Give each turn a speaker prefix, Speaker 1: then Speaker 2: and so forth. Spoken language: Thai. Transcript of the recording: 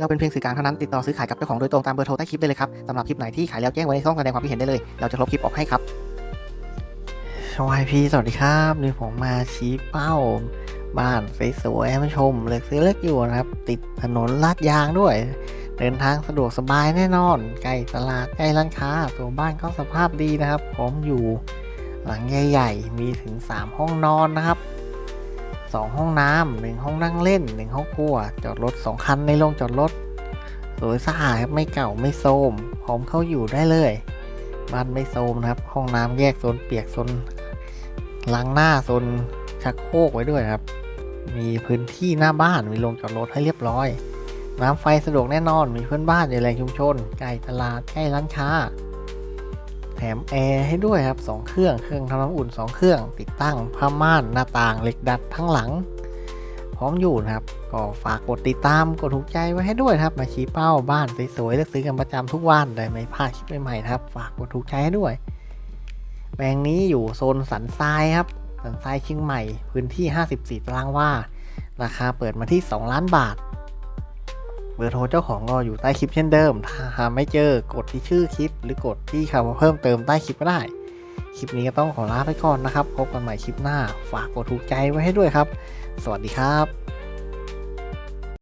Speaker 1: เราเป็นเพียงสื่อกลางเท่านั้นติดต่อซื้อขายกับเจ้าของโดยตรงตามเบอร์โทรใต้คลิปได้เลยครับสำหรับคลิปไหนที่ขายแล้วแจ้งไว้ในช่องแสดงความคิดเห็นได้เลยเราจะลบคลิปออกให้ครับชวายพีสวัสดีครับนี่ผมมาชี้เป้า บ้านสวยๆให้มาชมเล็กซื้อเล็กอยู่นะครับ ติดถนนลาดยางด้วย เดินทางสะดวกสบายแน่นอนใกล้ตลาดใกล้ร้านค้าตัวบ้านก็สภาพดีนะครับพร้อมอยู่หลังใหญ่ ๆ มีถึง 3 ห้องนอนนะครับ 2 ห้องน้ำหนึ่งห้องนั่งเล่น1ห้องครัว จอดรถ 2 คันในโรงจอดรถ สวยสะอาดครับไม่เก่าไม่โทรมพร้อมเข้าอยู่ได้เลย บ้านไม่โทรมนะครับ ห้องน้ำแยกโซนเปียกโซนล้างหน้าโซนชักโครกไว้ด้วยครับ มีพื้นที่หน้าบ้านมีโรงจอดรถให้เรียบร้อย น้ำไฟสะดวกแน่นอนมีเพื่อนบ้านอยู่แหล่งชุมชนใกล้ตลาดใกล้ร้านค้า แถมแอร์ให้ด้วยครับ 2 เครื่อง เครื่องทำน้ำอุ่น 2 เครื่อง ติดตั้งผ้าม่านหน้าต่างเหล็กดัดทั้งหลัง พร้อมอยู่นะครับ ก็ฝากกดติดตามกดถูกใจไว้ให้ด้วยครับ มาชี้เป้าบ้านสวยๆเลือกซื้อกันประจำทุกวันได้ไม่พลาดคลิปใหม่ๆครับ ฝากกดถูกใจให้ด้วยแปลงนี้อยู่โซนสันทรายครับ สันทรายเชียงใหม่ พื้นที่ 54 ตารางวา ราคาเปิดมาที่ 2 ล้านบาท บอร์โทรเจ้าของก็อยู่ใต้คลิปเช่นเดิม ถ้าหาไม่เจอกดที่ชื่อคลิป หรือกดที่คำว่าเพิ่มเติมใต้คลิปก็ได้ คลิปนี้ก็ต้องขอลาไปก่อนนะครับ พบกันใหม่คลิปหน้า ฝากกดถูกใจไว้ให้ด้วยครับ สวัสดีครับ